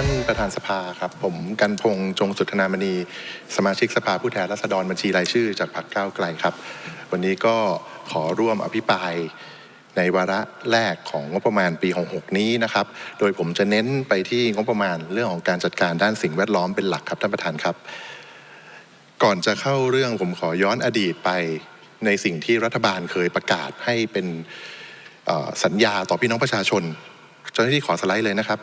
ท่านประธานสภาครับ ผมกันพงษ์จงสุธนามณี สมาชิกสภาผู้แทนราษฎรบัญชีรายชื่อจากพรรคก้าวไกลครับ วันนี้ก็ขอร่วมอภิปรายในวาระแรกของงบประมาณปี66นี้นะครับ โดยผมจะเน้นไปที่งบประมาณเรื่องของการจัดการด้านสิ่งแวดล้อมเป็นหลักครับท่านประธานครับ ก่อนจะเข้าเรื่องผมขอย้อนอดีตไปในสิ่งที่รัฐบาลเคยประกาศให้เป็นสัญญาต่อพี่น้องประชาชนเจ้าหน้าที่ขอสไลด์เลยนะครับ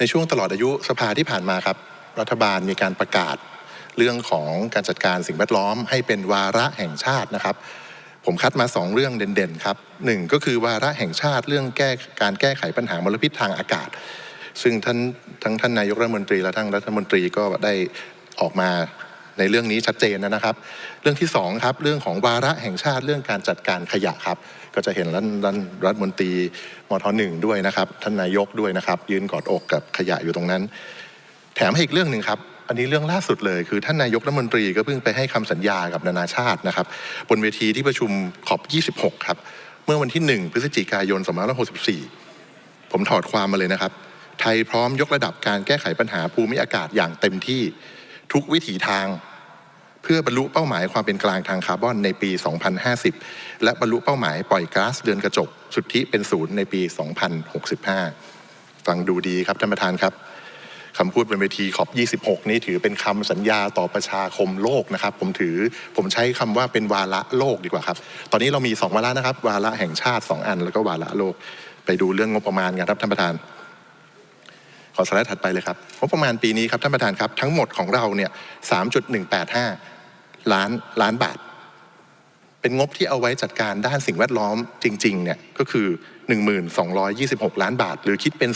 ในช่วงตลอดอายุสภาที่ผ่านมาครับ รัฐบาลมีการประกาศเรื่องของการจัดการสิ่งแวดล้อม ให้เป็นวาระแห่งชาตินะครับ ผมคัดมาสองเรื่องเด่นๆครับหนึ่งก็คือวาระแห่งชาติเรื่องแก้การแก้ไขปัญหามลพิษทางอากาศ ซึ่งท่านทั้งท่านนายกรัฐมนตรีและทั้งรัฐมนตรีก็ได้ออกมาในเรื่องนี้ชัดเจนนะครับ เรื่องที่สองครับเรื่องของวาระแห่งชาติเรื่องการจัดการขยะครับ ก็จะเห็นรัฐรัฐมนตรีมทหนึ่งด้วยนะครับ ท่านนายกด้วยนะครับ ยืนกอดอกกับขยะอยู่ตรงนั้น แถมให้อีกเรื่องหนึ่งครับ อันนี้เรื่องล่าสุดเลย คือท่านนายกรัฐมนตรีก็เพิ่งไปให้คำสัญญากับนานาชาตินะครับ บนเวทีที่ประชุมขอบ 26 ครับ เมื่อวันที่ 1 พฤศจิกายน 2564 ผมถอดความมาเลยนะครับ ไทยพร้อมยกระดับการแก้ไขปัญหาภูมิอากาศอย่างเต็มที่ทุกวิถีทาง เพื่อบรรลุเป้าหมายความเป็นกลางทางคาร์บอนในปี 2050 และบรรลุเป้าหมายปล่อยก๊าซเรือนกระจกสุทธิเป็นศูนย์ในปี 2065 ฟังดูดีครับท่านประธานครับคำพูดบนเวทีขอบ 26 นี้ถือเป็นคำสัญญาต่อประชาคมโลกนะครับ ผมถือผมใช้คำว่าเป็นวาระโลกดีกว่าครับ ตอนนี้เรามี 2 วาระนะครับ วาระแห่งชาติ 2 อัน แล้วก็วาระโลก ไปดูเรื่องงบประมาณกันครับท่านประธาน ขอสไลด์ถัดไปเลยครับงบประมาณปีนี้ครับท่านประธานครับทั้งหมดของเราเนี่ย3.185 ล้านล้านบาท เป็นงบที่เอาไว้จัดการด้านสิ่งแวดล้อมจริงๆเนี่ยก็คือ 1226 ล้านบาท หรือคิดเป็น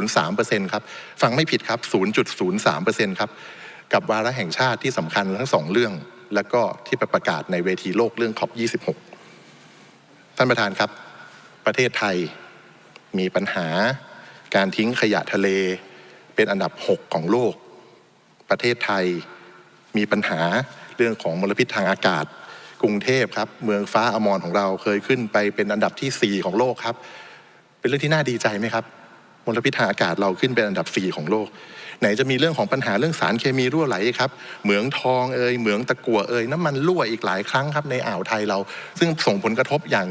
0.03%ครับฟังไม่ผิดครับ 0.03%ครับกับวาระแห่งชาติที่สำคัญทั้งสองเรื่อง แล้วก็ที่ไปประกาศในเวทีโลกเรื่องขอบ26 ท่านประธานครับ ประเทศไทยมีปัญหา การทิ้งขยะทะเลเป็นอันดับ 6 ของโลก ประเทศไทยมีปัญหาเรื่องของมลพิษทางอากาศ กรุงเทพครับ เมืองฟ้าอมรของเราเคยขึ้นไปเป็นอันดับที่ 4 ของโลกครับ เป็นเรื่องที่น่าดีใจไหมครับ มลพิษทางอากาศเราขึ้นเป็นอันดับ 4 ของโลก ไหนจะมีเรื่องของปัญหาเรื่องสารเคมีรั่วไหลครับ เหมืองทองเอ่ยเหมืองตะกั่วเอ่ยน้ำมันรั่วอีกหลายครั้งครับในอ่าวไทยเรา ซึ่งส่งผลกระทบอย่าง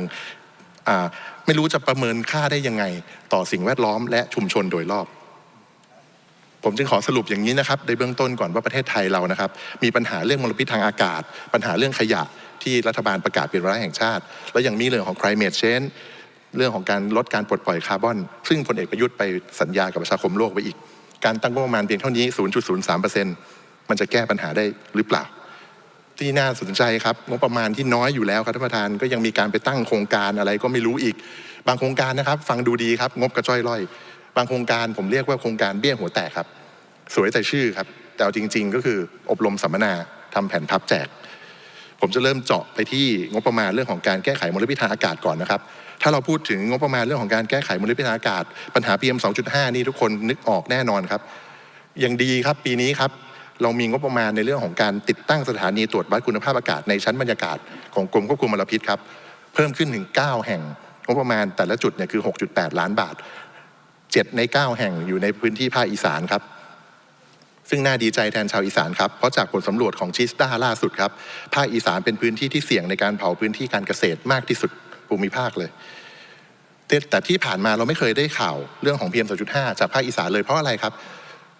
ไม่รู้จะประเมินค่าได้ยังไง ต่อสิ่งแวดล้อมและชุมชนโดยรอบ ผมจึงขอสรุปอย่างนี้นะครับในเบื้องต้นก่อนว่าประเทศไทยเรานะครับ มีปัญหาเรื่องมลพิษทางอากาศ ปัญหาเรื่องขยะที่รัฐบาลประกาศเป็นวาระแห่งชาติ แล้วยังมีเรื่องของ climate change เรื่องของการลดการปลดปล่อยคาร์บอน ซึ่งพลเอกประยุทธ์ไปสัญญากับประชาคมโลกไปอีก การตั้งงบประมาณเพียงเท่านี้ 0.03%มันจะแก้ปัญหาได้หรือเปล่า ที่น่าสนใจครับงบประมาณที่น้อยอยู่แล้วครับท่านประธานก็ยังมีการไปตั้งโครงการอะไรก็ไม่รู้อีก บางโครงการนะครับ ฟังดูดีครับ งบกระจ้อยร่อย บางโครงการผมเรียกว่าโครงการเบี้ยหัวแตกครับ สวยแต่ชื่อครับ แต่จริง ๆ ก็คืออบรมสัมมนาทำแผนพับแจก ผมจะเริ่มเจาะไปที่งบประมาณเรื่องของการแก้ไขมลพิษทางอากาศก่อนนะครับ ถ้าเราพูดถึงงบประมาณเรื่องของการแก้ไขมลพิษทางอากาศ ปัญหา PM 2.5 นี่ทุกคนนึกออกแน่นอนครับยังดีครับปีนี้ครับ เรามีงบประมาณในเรื่องของการติดตั้งสถานีตรวจวัดคุณภาพอากาศในชั้นบรรยากาศของกรมควบคุมมลพิษครับ เพิ่มขึ้นถึง 9 แห่งงบประมาณแต่ละจุดเนี่ยคือ 6.8 ล้านบาท 7 ใน 9 แห่งอยู่ในพื้นที่ภาคอีสานครับ ซึ่งน่าดีใจแทนชาวอีสานครับ เพราะจากผลสำรวจของชิสตาล่าสุดครับ ภาคอีสานเป็นพื้นที่ที่เสี่ยงในการเผาพื้นที่การเกษตรมากที่สุดภูมิภาคเลยแต่แต่ที่ผ่านมาเราไม่เคยได้ข่าวเรื่องของ PM 2.5 จากภาคอีสานเลยเพราะอะไรครับ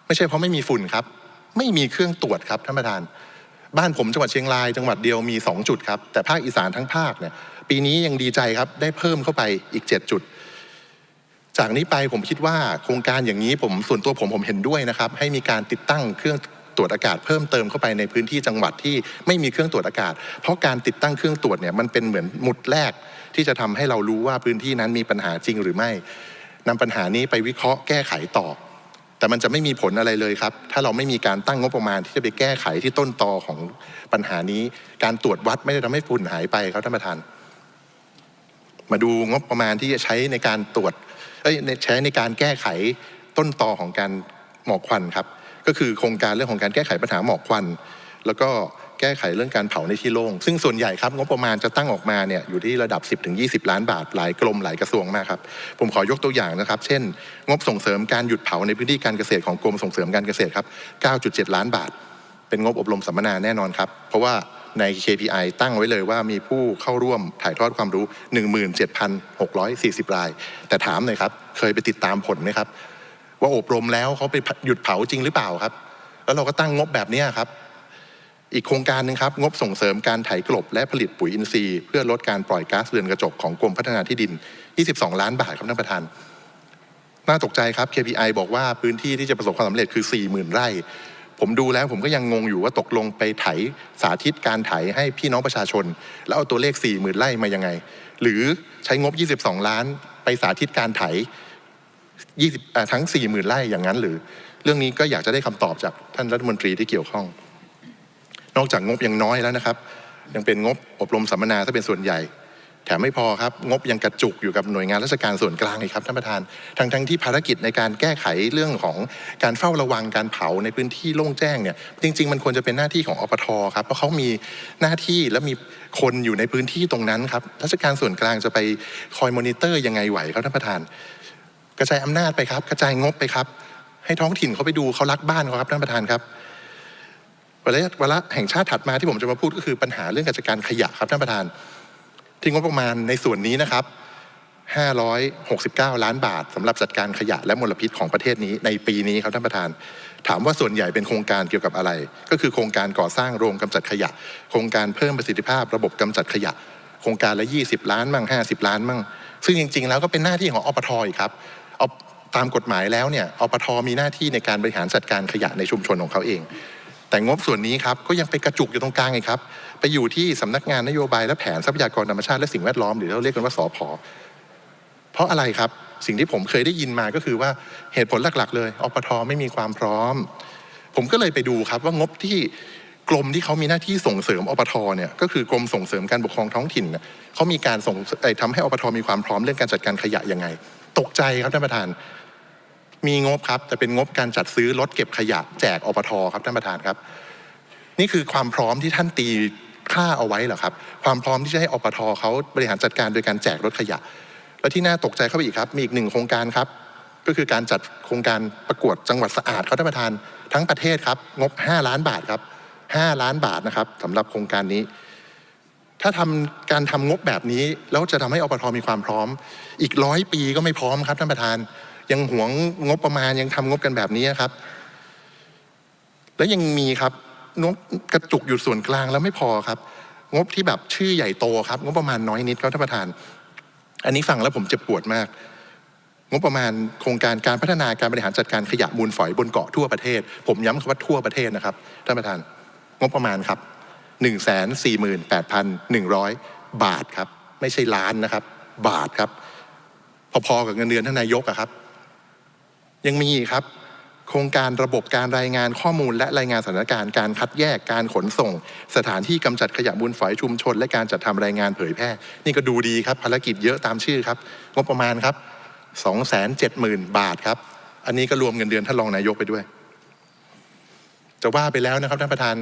ไม่ใช่เพราะไม่มีฝุ่นครับ ไม่มีเครื่องตรวจครับท่านประธาน บ้านผมจังหวัดเชียงรายจังหวัดเดียวมี 2 จุดครับ แต่ภาคอีสานทั้งภาคเนี่ยปีนี้ยังดีใจครับได้เพิ่มเข้าไปอีก 7 จุด จากนี้ไปผมคิดว่าโครงการอย่างนี้ผมส่วนตัวผมผมเห็นด้วยนะครับ ให้มีการติดตั้งเครื่องตรวจอากาศเพิ่มเติมเข้าไปในพื้นที่จังหวัดที่ไม่มีเครื่องตรวจอากาศ เพราะการติดตั้งเครื่องตรวจเนี่ยมันเป็นเหมือนหมุดแรก ที่จะทำให้เรารู้ว่าพื้นที่นั้นมีปัญหาจริงหรือไม่นำปัญหานี้ไปวิเคราะห์แก้ไขต่อ แต่มันจะไม่มีผลอะไรเลยครับ ถ้าเราไม่มีการตั้งงบประมาณที่จะไปแก้ไขที่ต้นตอของปัญหานี้ การตรวจวัดไม่ได้ทำให้ฝุ่นหายไปครับท่านประธาน มาดูงบประมาณที่จะใช้ในการตรวจเอ้ยในใช้ในการแก้ไขต้นตอของการหมอกควันครับ ก็คือโครงการเรื่องของการแก้ไขปัญหาหมอกควัน แล้วก็ แก้ไขเรื่องการเผาในที่โล่ง ซึ่งส่วนใหญ่ครับงบประมาณจะตั้งออกมาเนี่ยอยู่ที่ระดับ 10-20 ล้านบาทหลายกรมหลายกระทรวงมากครับ ผมขอยกตัวอย่างนะครับ เช่น งบส่งเสริมการหยุดเผาในพื้นที่การเกษตรของกรมส่งเสริมการเกษตรครับ 9.7 ล้านบาท เป็นงบอบรมสัมมนาแน่นอนครับ เพราะว่าใน KPI ตั้งไว้เลยว่ามีผู้เข้าร่วมถ่ายทอดความรู้ 17,640 ราย แต่ถามหน่อยครับ เคยไปติดตามผลไหมครับ ว่าอบรมแล้วเขาไปหยุดเผาจริงหรือเปล่าครับ แล้วเราก็ตั้งงบแบบนี้ครับ อีกโครงการหนึ่งครับงบส่งเสริมการไถกลบและผลิตปุ๋ยอินทรีย์ เพื่อลดการปล่อยก๊าซเรือนกระจกของกรมพัฒนาที่ดิน 22 ล้านบาทครับท่านประธาน น่าตกใจครับ KPI บอกว่าพื้นที่ที่จะประสบความสำเร็จคือ 40,000 ไร่ ผมดูแล้วผมก็ยังงงอยู่ว่าตกลงไปไถสาธิตการไถให้พี่น้องประชาชน แล้วเอาตัวเลข 40,000 ไร่มายังไง หรือใช้งบ 22 ล้าน ไปสาธิตการไถ20ทั้ง 40,000 ไร่อย่างนั้น หรือ เรื่องนี้ก็อยากจะได้คำตอบจากท่านรัฐมนตรีที่เกี่ยวข้อง นอกจากงบยังน้อยแล้วนะครับ ยังเป็นงบอบรมสัมมนาถ้าเป็นส่วนใหญ่ แถมไม่พอครับ งบยังกระจุกอยู่กับหน่วยงานราชการส่วนกลางอีกครับท่านประธานทั้งทั้งที่ภารกิจในการแก้ไขเรื่องของการเฝ้าระวังการเผาในพื้นที่โล่งแจ้งเนี่ยจริง ๆ มันควรจะเป็นหน้าที่ของอปทครับเพราะเขามีหน้าที่และมีคนอยู่ในพื้นที่ตรงนั้นครับราชการส่วนกลางจะไปคอยมอนิเตอร์ยังไงไหวครับท่านประธาน กระจายอำนาจไปครับ กระจายงบไปครับ ให้ท้องถิ่นเขาไปดูเขารักบ้านเขาครับท่านประธานครับ วาระวาระแห่งชาติถัดมาที่ผมจะมาพูดก็คือปัญหาเรื่องกิจการขยะครับท่านประธาน ที่งบประมาณในส่วนนี้นะครับ 569 ล้านบาทสำหรับจัดการขยะและมลพิษของประเทศนี้ในปีนี้ครับท่านประธาน ถามว่าส่วนใหญ่เป็นโครงการเกี่ยวกับอะไร ก็คือโครงการก่อสร้างโรงกำจัดขยะ โครงการเพิ่มประสิทธิภาพระบบกำจัดขยะ โครงการละ 20 ล้านมั่ง50 ล้านมั่งซึ่งจริง ๆ แล้วก็เป็นหน้าที่ของอปทอีกครับเอาตามกฎหมายแล้วเนี่ยอปทมีหน้าที่ในการบริหารจัดการขยะในชุมชนของเขาเอง แต่งบส่วนนี้ครับก็ยังไปกระจุกอยู่ตรงกลางไงครับ ไปอยู่ที่สำนักงานนโยบายและแผนทรัพยากรธรรมชาติและสิ่งแวดล้อมหรือเราเรียกกันว่าสอพอเพราะอะไรครับสิ่งที่ผมเคยได้ยินมาก็คือว่าเหตุผลหลักๆ เลยอปทไม่มีความพร้อม ผมก็เลยไปดูครับว่างบที่กรมที่เขามีหน้าที่ส่งเสริมอปทเนี่ยก็คือกรมส่งเสริมการปกครองท้องถิ่นเขามีการส่งเอ่อทำให้อปทมีความพร้อมเรื่องการจัดการขยะยังไง ตกใจครับท่านประธาน มีงบครับ แต่เป็นงบการจัดซื้อรถเก็บขยะแจกอปทครับท่านประธานครับ นี่คือความพร้อมที่ท่านตีค่าเอาไว้เหรอครับ ความพร้อมที่จะให้อปทเขาบริหารจัดการโดยการแจกรถขยะ และที่น่าตกใจเข้าไปอีกครับ มีอีกหนึ่งโครงการครับ ก็คือการจัดโครงการประกวดจังหวัดสะอาดครับท่านประธาน ทั้งประเทศครับ งบ 5 ล้านบาทครับ 5 ล้านบาทนะครับสำหรับโครงการนี้ ถ้าทำการทำงบแบบนี้แล้วจะทำให้อปทมีความพร้อม อีกร้อยปีก็ไม่พร้อมครับท่านประธาน ยังหวงงบประมาณยังทำงบกันแบบนี้ครับ แล้วยังมีครับงบกระจุกอยู่ส่วนกลางแล้วไม่พอครับ งบที่แบบชื่อใหญ่โตครับ งบประมาณน้อยนิดครับท่านประธาน อันนี้ฟังแล้วผมเจ็บปวดมาก งบประมาณโครงการการพัฒนาการบริหารจัดการขยะมูลฝอยบนเกาะทั่วประเทศ ผมย้ำคำว่าทั่วประเทศนะครับท่านประธาน งบประมาณครับหนึ่งแสนสี่หมื่นแปดพันหนึ่งร้อยบาทครับ ไม่ใช่ล้านนะครับ บาทครับ พอๆกับเงินเดือนท่านนายกอะครับ ยังมีอีกครับ โครงการระบบการรายงานข้อมูล และรายงานสถานการณ์การคัดแยกการขนส่ง สถานที่กำจัดขยะมูลฝอยชุมชน และการจัดทำรายงานเผยแพร่ นี่ก็ดูดีครับภารกิจเยอะตามชื่อครับ งบประมาณครับ 270,000 บาทครับ อันนี้ก็รวมเงินเดือนท่านรองนายกไปด้วย จะว่าไปแล้วนะครับท่านประธาน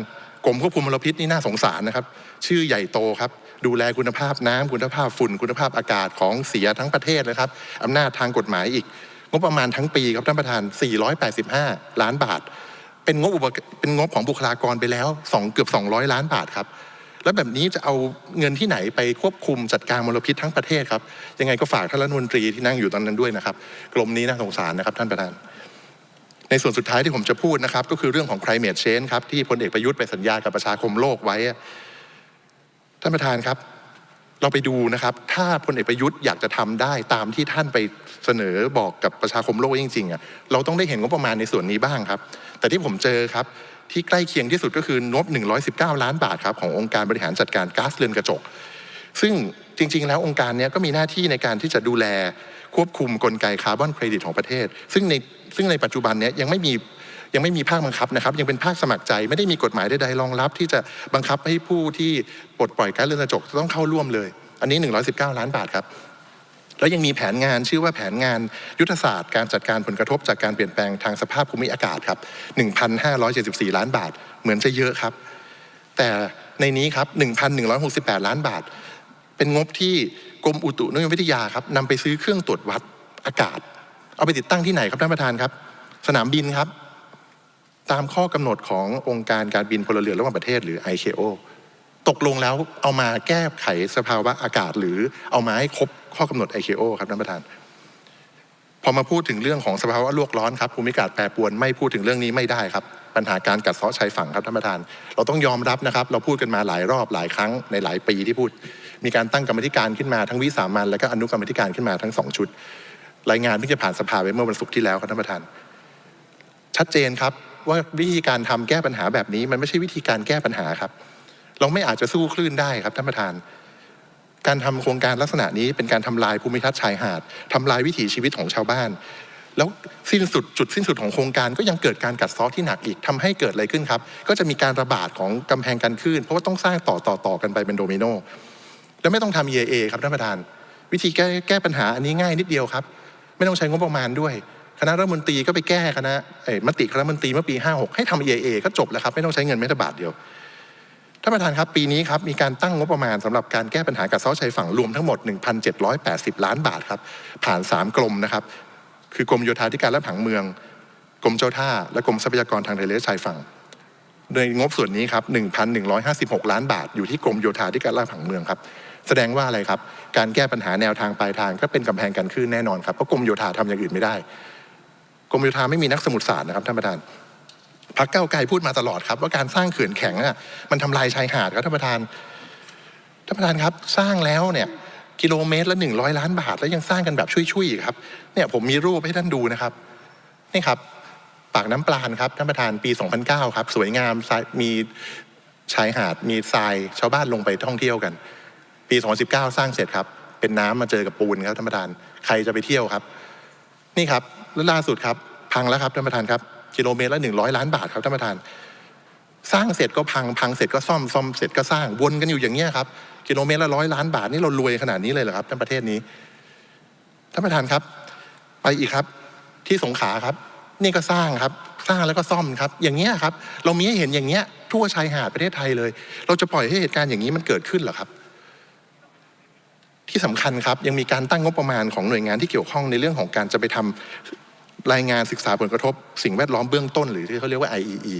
กรมควบคุมมลพิษนี่น่าสงสารนะครับ ชื่อใหญ่โตครับ ดูแลคุณภาพน้ำคุณภาพฝุ่น คุณภาพอากาศของเสียทั้งประเทศเลยครับอำนาจทางกฎหมายอีก งบประมาณทั้งปีครับท่านประธาน 485 ล้านบาท เป็นงบเป็นงบของบุคลากรไปแล้วสองเกือบ 200 ล้านบาทครับ แล้วแบบนี้จะเอาเงินที่ไหนไปควบคุมจัดการมลพิษทั้งประเทศครับ ยังไงก็ฝากท่านรัฐมนตรีที่นั่งอยู่ตอนนั้นด้วยนะครับ กรมนี้น่าสงสารนะครับท่านประธาน ในส่วนสุดท้ายที่ผมจะพูดนะครับ ก็คือเรื่องของ climate change ครับที่พลเอกประยุทธ์ไปสัญญากับประชาคมโลกไว้ท่านประธานครับ เราไปดูนะครับ ถ้าพลเอกประยุทธ์อยากจะทำได้ตามที่ท่านไปเสนอบอกกับประชาคมโลกจริงๆอะเราต้องได้เห็นงบประมาณในส่วนนี้บ้างครับ แต่ที่ผมเจอครับที่ใกล้เคียงที่สุดก็คืองบ119 ล้านบาทครับขององค์การบริหารจัดการก๊าซเรือนกระจก ซึ่งจริง ๆ แล้วองค์การนี้ก็มีหน้าที่ในการที่จะดูแลควบคุมกลไกคาร์บอนเครดิตของประเทศ ซึ่งในซึ่งในปัจจุบันนี้ยังไม่มี ยังไม่มีภาคบังคับนะครับ ยังเป็นภาคสมัครใจ ไม่ได้มีกฎหมายใดๆรองรับ ที่จะบังคับให้ผู้ที่ปลดปล่อยก๊าซเรือนกระจกต้องเข้าร่วมเลย อันนี้ 119 ล้านบาทครับแล้วยังมีแผนงานชื่อว่าแผนงานยุทธศาสตร์การจัดการผลกระทบจากการเปลี่ยนแปลงทางสภาพภูมิอากาศครับ 1,574 ล้านบาท เหมือนจะเยอะครับ แต่ในนี้ครับ 1,168 ล้านบาท เป็นงบที่กรมอุตุนิยมวิทยาครับนำไปซื้อเครื่องตรวจวัดอากาศ เอาไปติดตั้งที่ไหนครับท่านประธานครับ สนามบินครับ ตามข้อกำหนดขององค์การการบินพลเรือนระหว่างประเทศหรือ ICAO ตกลงแล้วเอามาแก้ไขสภาวะอากาศ หรือเอามาให้ครบข้อกำหนด ICAO ครับท่านประธาน พอมาพูดถึงเรื่องของสภาวะโลกร้อนครับภูมิอากาศแปรปรวนไม่พูดถึงเรื่องนี้ไม่ได้ครับ ปัญหาการกัดเซาะชายฝั่งครับท่านประธาน เราต้องยอมรับนะครับ เราพูดกันมาหลายรอบหลายครั้งในหลายปีที่พูด มีการตั้งกรรมธิการขึ้นมาทั้งวิสามันและก็อนุกรรมธิการขึ้นมาทั้งสองชุด รายงานเพิ่งจะผ่านสภาไปเมื่อวันศุกร์ที่แล้วครับท่านประธาน ชัดเจนครับ ว่าวิธีการทำแก้ปัญหาแบบนี้ มันไม่ใช่วิธีการแก้ปัญหาครับ เราไม่อาจจะสู้คลื่นได้ครับท่านประธาน การทำโครงการลักษณะนี้เป็นการทำลายภูมิทัศน์ชายหาดทำลายวิถีชีวิตของชาวบ้าน แล้วสิ้นสุดจุดสิ้นสุดของโครงการก็ยังเกิดการกัดเซาะที่หนักอีกทำให้เกิดอะไรขึ้นครับ ก็จะมีการระบาดของกำแพงกันคลื่นเพราะว่าต้องสร้างต่อต่อต่อกันไปเป็นโดมิโนแล้วไม่ต้องทำ EIA ครับท่านประธาน วิธีแก้แก้ปัญหาอันนี้ง่ายนิดเดียวครับ ไม่ต้องใช้งบประมาณด้วย คณะรัฐมนตรีก็ไปแก้คณะมติคณะรัฐมนตรีเมื่อปี 56 ให้ทำ EIA ก็จบแล้วครับ ไม่ต้องใช้เงินแม้แต่บาทเดียวท่านประธานครับ ปีนี้ครับ มีการตั้งงบประมาณสำหรับการแก้ปัญหากัดเซาะชายฝั่งรวมทั้งหมด 1,780 ล้านบาทครับ ผ่าน 3 กรมนะครับ คือกรมโยธาธิการและผังเมือง กรมเจ้าท่า และกรมทรัพยากรทางทะเลและชายฝั่งโดยงบส่วนนี้ครับ 1,156 ล้านบาท อยู่ที่กรมโยธาธิการและผังเมืองครับ แสดงว่าอะไรครับ การแก้ปัญหาแนวทางปลายทางก็เป็นกำแพงกันคลื่นแน่นอนครับ เพราะกรมโยธาทำอย่างอื่นไม่ได้ กรมโยธาไม่มีนักสมุทรศาสตร์นะครับท่านประธานพักเก้าไกลพูดมาตลอดครับ ว่าการสร้างเขื่อนแข็งอะมันทำลายชายหาดครับท่านประธานท่านประธานครับสร้างแล้วเนี่ยกิโลเมตรละหนึ่งร้อยล้านบาท แล้วยังสร้างกันแบบช่วยๆอีกครับเนี่ยผมมีรูปให้ท่านดูนะครับนี่ครับ ปากน้ำปลานครับท่านประธานปี 2009 ครับ สวยงามมีชายหาดมีทรายชาวบ้านลงไปท่องเที่ยวกัน ปี 2019 สร้างเสร็จครับ เป็นน้ำมาเจอกับปูนครับท่านประธานใครจะไปเที่ยวครับ นี่ครับ แล้วล่าสุดครับ พังแล้วครับท่านประธานครับกิโลเมตรละหนึ่งร้อยล้านบาทครับท่านประธาน สร้างเสร็จก็พังพังเสร็จก็ซ่อมซ่อมเสร็จก็สร้างวนกันอยู่อย่างเงี้ยครับกิโลเมตรละร้อยล้านบาทนี่เรารวยขนาดนี้เลยเหรอครับท่านประเทศนี้ท่านประธานครับ ไปอีกครับ ที่สงขลาครับ นี่ก็สร้างครับ สร้างแล้วก็ซ่อมครับ อย่างเงี้ยครับ เรามีให้เห็นอย่างเงี้ยทั่วชายหาดประเทศไทยเลย เราจะปล่อยให้เหตุการณ์อย่างนี้มันเกิดขึ้นเหรอครับ ที่สำคัญครับยังมีการตั้งงบประมาณของหน่วยงานที่เกี่ยวข้องในเรื่องของการจะไปทำ รายงานศึกษาผลกระทบสิ่งแวดล้อมเบื้องต้น หรือที่เขาเรียกว่า IEE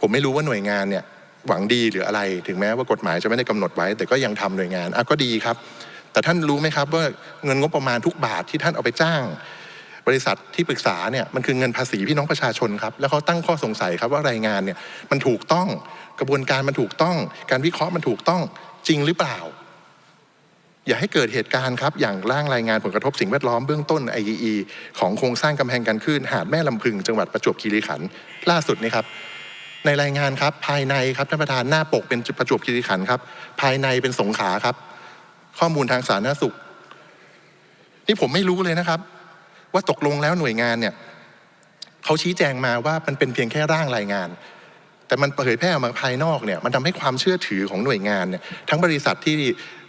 ผมไม่รู้ว่าหน่วยงานเนี่ยหวังดีหรืออะไร ถึงแม้ว่ากฎหมายจะไม่ได้กำหนดไว้ แต่ก็ยังทำหน่วยงานอะก็ดีครับ แต่ท่านรู้ไหมครับว่าเงินงบประมาณทุกบาทที่ท่านเอาไปจ้าง บริษัทที่ปรึกษาเนี่ยมันคือเงินภาษีพี่น้องประชาชนครับ แล้วเขาตั้งข้อสงสัยครับว่ารายงานเนี่ยมันถูกต้องกระบวนการมันถูกต้อง การวิเคราะห์มันถูกต้องจริงหรือเปล่า อย่าให้เกิดเหตุการณ์ครับ อย่างร่างรายงานผลกระทบสิ่งแวดล้อมเบื้องต้น IEE ของโครงสร้างกำแพงกันคลื่น หาดแม่ลำพึงจังหวัดประจวบคีรีขันธ์ล่าสุดนี่ครับ ในรายงานครับภายในครับท่านประธานหน้าปกเป็นประจวบคีรีขันธ์ครับ ภายในเป็นสงขาครับ ข้อมูลทางสาธารณสุข นี่ผมไม่รู้เลยนะครับ ว่าตกลงแล้วหน่วยงานเนี่ยเขาชี้แจงมาว่ามันเป็นเพียงแค่ร่างรายงานแต่มันเผยแพร่ออกมาภายนอกเนี่ยมันทำให้ความเชื่อถือของหน่วยงานเนี่ยทั้งบริษัทที่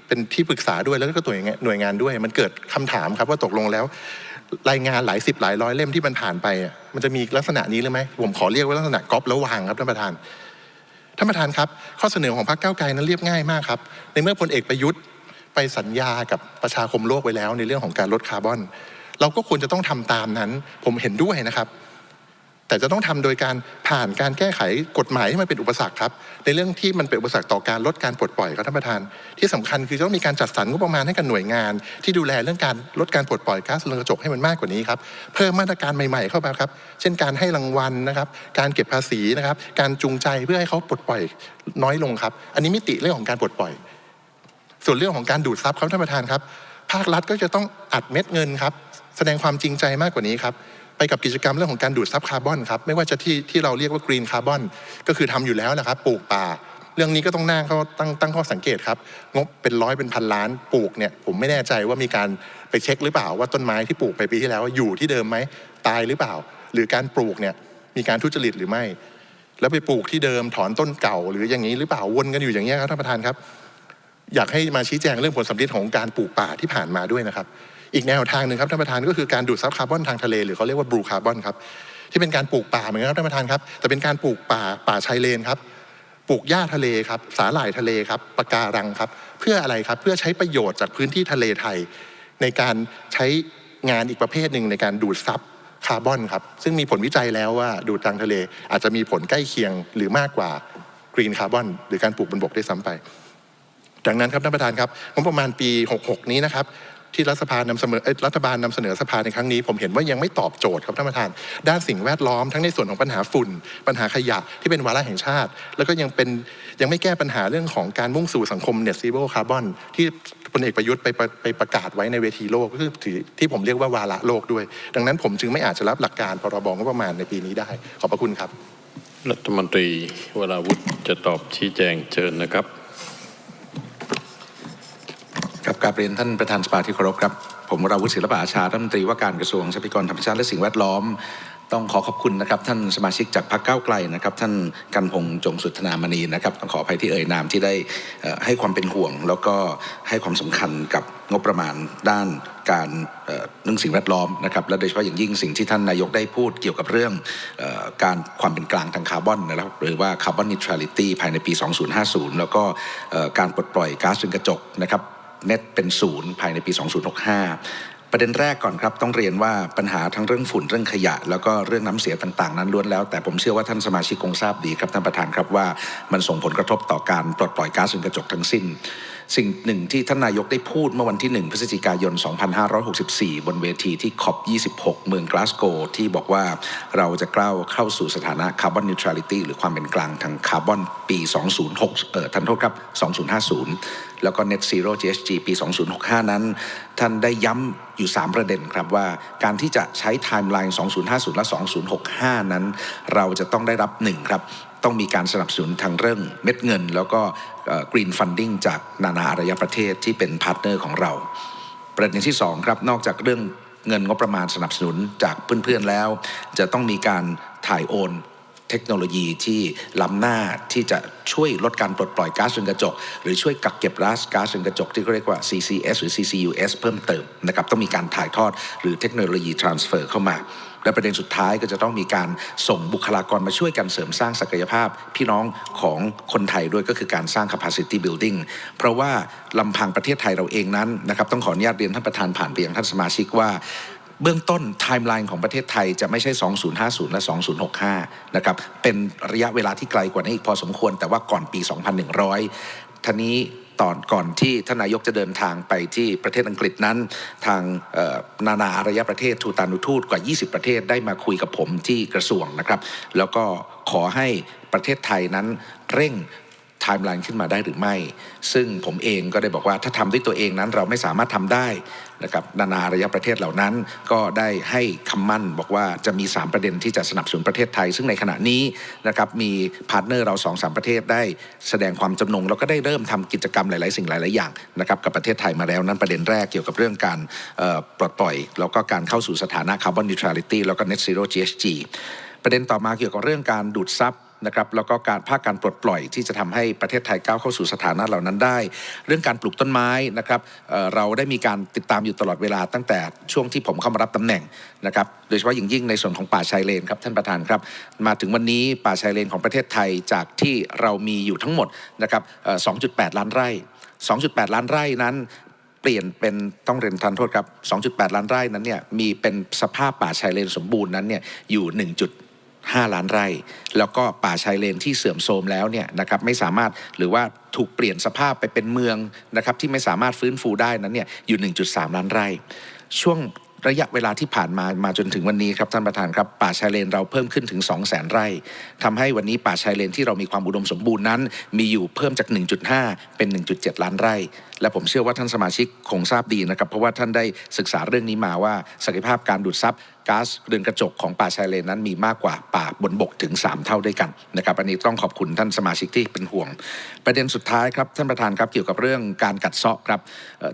เป็นที่ปรึกษาด้วยแล้วก็ตัวหน่วยงานด้วย มันเกิดคำถามครับว่าตกลงแล้ว รายงานหลายสิบหลายร้อยเล่มที่มันผ่านไป มันจะมีลักษณะนี้หรือไหมผมขอเรียกว่าลักษณะก๊อปแล้ววางครับท่านประธานท่านประธานครับข้อเสนอของพรรคก้าวไกลนั้นเรียบง่ายมากครับในเมื่อพลเอกประยุทธ์ไปสัญญากับประชาคมโลกไว้แล้ว ในเรื่องของการลดคาร์บอน เราก็ควรจะต้องทำตามนั้น ผมเห็นด้วยนะครับ แต่จะต้องทำโดยการผ่านการแก้ไขกฎหมายที่มันเป็นอุปสรรคครับ ในเรื่องที่มันเป็นอุปสรรคต่อการลดการปลดปล่อยครับท่านประธาน ที่สำคัญคือจะต้องมีการจัดสรรงบประมาณให้กับหน่วยงาน ที่ดูแลเรื่องการลดการปลดปล่อยก๊าซเรือนกระจกให้มันมากกว่านี้ครับเพิ่มมาตรการใหม่ๆเข้ามาครับ เช่นการให้รางวัลนะครับการเก็บภาษีนะครับการจูงใจเพื่อให้เขาปลดปล่อยน้อยลงครับ อันนี้มิติเรื่องของการปลดปล่อย ส่วนเรื่องของการดูดซับครับท่านประธานครับ ภาครัฐก็จะต้องอัดเม็ดเงินครับแสดงความจริงใจมากกว่านี้ครับ ไปกับกิจกรรมเรื่องของการดูดซับคาร์บอนครับไม่ว่าจะที่ที่เราเรียกว่ากรีนคาร์บอนก็คือทำอยู่แล้วนะครับปลูกป่า เรื่องนี้ก็ต้องนั่งเขาตั้งตั้งข้อสังเกตครับงบเป็นร้อยเป็นพันล้านปลูกเนี่ยผมไม่แน่ใจว่ามีการไปเช็คหรือเปล่าว่าต้นไม้ที่ปลูกไปปีที่แล้วอยู่ที่เดิมไหมตายหรือเปล่า หรือการปลูกเนี่ยมีการทุจริตหรือไม่ แล้วไปปลูกที่เดิมถอนต้นเก่า หรืออย่างนี้หรือเปล่าวนกันอยู่อย่างนี้ครับท่านประธานครับ อยากให้มาชี้แจงเรื่องผลสำลิดของการปลูกป่าที่ผ่านมาด้วยนะครับ อีกแนวทางหนึ่งครับท่านประธานก็คือการดูดซับคาร์บอนทางทะเลหรือเขาเรียกว่าบลูคาร์บอนครับที่เป็นการปลูกป่าเหมือนกันครับท่านประธานครับแต่เป็นการปลูกป่าป่าชายเลนครับปลูกหญ้าทะเลครับสาหร่ายทะเลครับปะการังครับ เพื่ออะไรครับเพื่อใช้ประโยชน์จากพื้นที่ทะเลไทย ในการใช้งานอีกประเภทหนึ่งในการดูดซับคาร์บอนครับซึ่งมีผลวิจัยแล้วว่าดูดทางทะเลอาจจะมีผลใกล้เคียงหรือมากกว่ากรีนคาร์บอนหรือการปลูกบนบกได้ซ้ำไป ดังนั้นครับท่านประธานครับงบประมาณปี 66 นี้นะครับ ที่รัฐสภานำเสนอรัฐบาลนำเสนอสภาในครั้งนี้ ผมเห็นว่ายังไม่ตอบโจทย์ครับท่านประธาน ด้านสิ่งแวดล้อมทั้งในส่วนของปัญหาฝุ่น ปัญหาขยะที่เป็นวาระแห่งชาติ แล้วก็ยังเป็นยังไม่แก้ปัญหาเรื่องของการมุ่งสู่สังคม net zero carbon ที่พลเอกประยุทธ์ไปประไปประกาศไว้ในเวทีโลกก็คือถือที่ผมเรียกว่าวาระโลกด้วย ดังนั้นผมจึงไม่อาจจะรับหลักการพรบงบประมาณในปีนี้ได้ ขอบพระคุณครับ รัฐมนตรีวราวุฒิจะตอบชี้แจงเชิญนะครับ ครับกาบเรียนท่านประธานสภาที่เคารพครับ ผมวราวุฒิศิลปะอาชารัฐมนตรีว่าการกระทรวงทรัพยากรธรรมชาติและสิ่งแวดล้อม ต้องขอขอบคุณนะครับ ท่านสมาชิกจากพรรคก้าวไกลนะครับ ท่านกันพงษ์จงสุทธนามณีนะครับต้องขออภัยที่เอ่ยนามที่ได้ให้ความเป็นห่วง แล้วก็ให้ความสำคัญกับงบประมาณด้านการเอ่อเรื่องสิ่งแวดล้อมนะครับและโดยเฉพาะอย่างยิ่งสิ่งที่ท่านนายกได้พูดเกี่ยวกับเรื่องออการความเป็นกลางทางคาร์บอนนะครับหรือว่าคาร์บอนนิทรัลิตี้ภายในปี 2050 แล้วก็การปลดปล่อยก๊าซเรือนกระจกนะครับ เน็ตเป็นศูนย์ภายในปี 2065 ประเด็นแรกก่อนครับ ต้องเรียนว่าปัญหาทั้งเรื่องฝุ่นเรื่องขยะ แล้วก็เรื่องน้ำเสียต่างๆ นั้นล้วนแล้ว แต่ผมเชื่อว่าท่านสมาชิกคงทราบดีครับท่านประธานครับว่ามันส่งผลกระทบต่อการปลดปล่อยก๊าซเรือนกระจกทั้งสิ้นสิ่งหนึ่งที่ท่านนายกได้พูดเมื่อวันที่ 1 พฤศจิกายน 2564 บนเวทีที่คอป26 เมืองกลาสโกที่บอกว่าเราจะก้าวเข้าสู่สถานะคาร์บอนนิวทรัลิตี้หรือความเป็นกลางทางคาร์บอนปี 206 เอ่อทันโทษครับ 2050 แล้วก็ Net Zero GHG ปี 2065 นั้น ท่านได้ย้ำอยู่ 3 ประเด็นครับว่า การที่จะใช้ไทม์ไลน์ 2050 และ 2065 นั้น เราจะต้องได้รับ 1 ครับ ต้องมีการสนับสนุนทางเรื่องเม็ดเงิน แล้วก็กรีนฟันดิ้งจากนานาอารยประเทศที่เป็นพาร์ทเนอร์ของเรา ประเด็นที่ 2 ครับ นอกจากเรื่องเงินงบประมาณสนับสนุนจากเพื่อนๆแล้ว จะต้องมีการถ่ายโอน เทคโนโลยีที่ล้ำหน้าที่จะช่วยลดการปลดปล่อยก๊าซเรือนกระจก หรือช่วยกักเก็บก๊าซก๊าซเรือนกระจกที่เขาเรียกว่า CCS หรือ CCUS เพิ่มเติมนะครับต้องมีการถ่ายทอดหรือเทคโนโลยี transfer เข้ามา และประเด็นสุดท้ายก็จะต้องมีการส่งบุคลากรมาช่วยกันเสริมสร้างศักยภาพ พี่น้องของคนไทยด้วยก็คือการสร้าง capacity building เพราะว่าลำพังประเทศไทยเราเองนั้นนะครับต้องขออนุญาตเรียนท่านประธานผ่านไปยังท่านสมาชิกว่า เบื้องต้นไทม์ไลน์ของประเทศไทยจะไม่ใช่ 2050 และ 2065 นะครับ เป็นระยะเวลาที่ไกลกว่านี้อีกพอสมควร แต่ว่าก่อนปี 2100ท่านี้ตอนก่อนที่ท่านนายกจะเดินทางไปที่ประเทศอังกฤษนั้น ทางนานาอารยประเทศทูตานุทูตกว่า 20 ประเทศได้มาคุยกับผมที่กระทรวงนะครับ แล้วก็ขอให้ประเทศไทยนั้นเร่งไทม์ไลน์ขึ้นมาได้หรือไม่ ซึ่งผมเองก็ได้บอกว่าถ้าทำด้วยตัวเองนั้นเราไม่สามารถทำได้ นะครับนานาอารยประเทศเหล่านั้น ก็ได้ให้คำมั่นบอกว่าจะมี 3 ประเด็นที่จะสนับสนุนประเทศไทย ซึ่งในขณะนี้นะครับมีพาร์ทเนอร์เรา2อสประเทศได้แสดงความจำนงแล้วก็ได้เริ่มทำกิจกรรมหลาย ๆ สิ่งหลาย ๆ อย่างนะครับกับประเทศไทยมาแล้วนั้นประเด็นแรกเกี่ยวกับเรื่องการปลดปล่อย แล้วก็การเข้าสู่สถานะคาร์บอนนิวทรัลิตี้แล้วก็ net zero GHG ประเด็นต่อมาเกี่ยวกับเรื่องการดูดซับ นะครับแล้วก็การภาคการปลดปล่อยที่จะทำให้ประเทศไทยก้าวเข้าสู่สถานะเหล่านั้นได้ เรื่องการปลูกต้นไม้นะครับเเราได้มีการติดตามอยู่ตลอดเวลาตั้งแต่ช่วงที่ผมเข้ามารับตำแหน่งนะครับโดยเฉพาะอย่างยิ่งในส่วนของป่าชายเลนครับท่านประธานครับ มาถึงวันนี้ป่าชายเลนของประเทศไทยจากที่เรามีอยู่ทั้งหมดนะครับ 2.8 ล้านไร่ 2.8 ล้านไร่นั้นเปลี่ยนเป็นต้องเรียนทันโทษครับ 2.8 ล้านไร่นั้นเนี่ยมีเป็นสภาพป่าชายเลนสมบูรณ์นั้นเนี่ยอยู่ 5 ล้านไร่ แล้วก็ป่าชายเลนที่เสื่อมโทรมแล้วเนี่ยนะครับไม่สามารถหรือว่าถูกเปลี่ยนสภาพไปเป็นเมืองนะครับที่ไม่สามารถฟื้นฟูได้นั้นเนี่ยอยู่ 1.3 ล้านไร่ ช่วงระยะเวลาที่ผ่านมามาจนถึงวันนี้ครับท่านประธานครับป่าชายเลนเราเพิ่มขึ้นถึง 2 0 0 0 0 0 ไร่ทำให้วันนี้ป่าชายเลนที่เรามีความอุดมสมบูรณ์นั้น มีอยู่เพิ่มจาก 1.5 เป็น 1.7 ล้านไร่ และผมเชื่อว่าท่านสมาชิกคงทราบดีนะครับ เพราะว่าท่านได้ศึกษาเรื่องนี้มาว่าศักยภาพการดูดซับ ก๊าซเรือนกระจกของป่าชายเลนนั้นมีมากกว่าป่าบนบกถึง 3 เท่าด้วยกันนะครับอันนี้ต้องขอบคุณท่านสมาชิกที่เป็นห่วง ประเด็นสุดท้ายครับท่านประธานครับเกี่ยวกับเรื่องการกัดเซาะครับ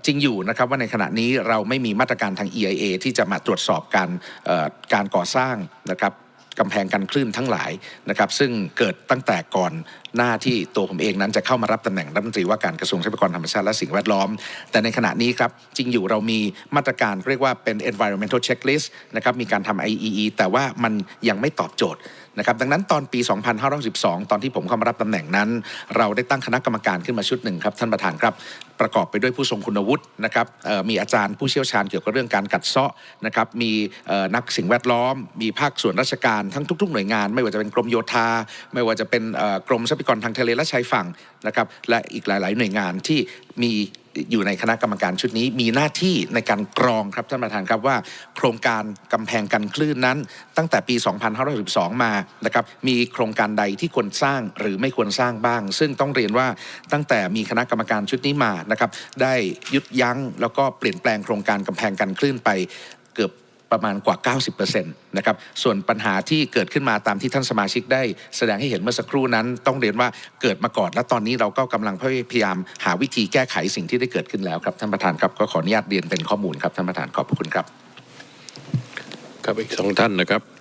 จริงอยู่นะครับว่าในขณะนี้เราไม่มีมาตรการทาง EIA ที่จะมาตรวจสอบการการก่อสร้างนะครับกำแพงกันคลื่นทั้งหลายนะครับซึ่งเกิดตั้งแต่ก่อน หน้าที่ตัวผมเองนั้นจะเข้ามารับตำแหน่งรัฐมนตรีว่าการกระทรวงทรัพยากรธรรมชาติและสิ่งแวดล้อม แต่ในขณะนี้ครับจริงอยู่เรามีมาตรการเรียกว่าเป็น environmental checklist นะครับมีการทำ IEE แต่ว่ามันยังไม่ตอบโจทย์นะครับดังนั้นตอนปี 2512 ตอนที่ผมเข้ามารับตำแหน่งนั้น เราได้ตั้งคณะกรรมการขึ้นมาชุดหนึ่งครับท่านประธานครับประกอบไปด้วยผู้ทรงคุณวุฒินะครับมีอาจารย์ผู้เชี่ยวชาญเกี่ยวกับเรื่องการกัดเซาะนะครับมีนักสิ่งแวดล้อม มีภาคส่วนราชการทั้งทุก ๆ หน่วยงาน ไม่ว่าจะเป็นกรมโยธา ไม่ว่าจะเป็นกรมทรัพากรทางทะเลและชายฝั่งนะครับและอีกหลาย ๆ หน่วยงานที่มีอยู่ในคณะกรรมการชุดนี้มีหน้าที่ในการกรองครับท่านประธานครับว่า โครงการกำแพงกันคลื่นนั้น ตั้งแต่ปี 2512 มานะครับมีโครงการใดที่ควรสร้างหรือไม่ควรสร้างบ้าง ซึ่งต้องเรียนว่าตั้งแต่มีคณะกรรมการชุดนี้มานะครับได้ยุดยั้งแล้วก็เปลี่ยนแปลงโครงการกำแพงกันคลื่นไปเกือบ ประมาณกว่า 90%นะครับส่วนปัญหาที่เกิดขึ้นมาตามที่ท่านสมาชิกได้แสดงให้เห็นเมื่อสักครู่นั้น ต้องเรียนว่าเกิดมาก่อน และตอนนี้เราก็กำลังพยายามหาวิธีแก้ไขสิ่งที่ได้เกิดขึ้นแล้วครับท่านประธานครับก็ขออนุญาตเรียนเป็นข้อมูลครับท่านประธานขอบพระคุณครับ ครับอีกสองท่านนะครับ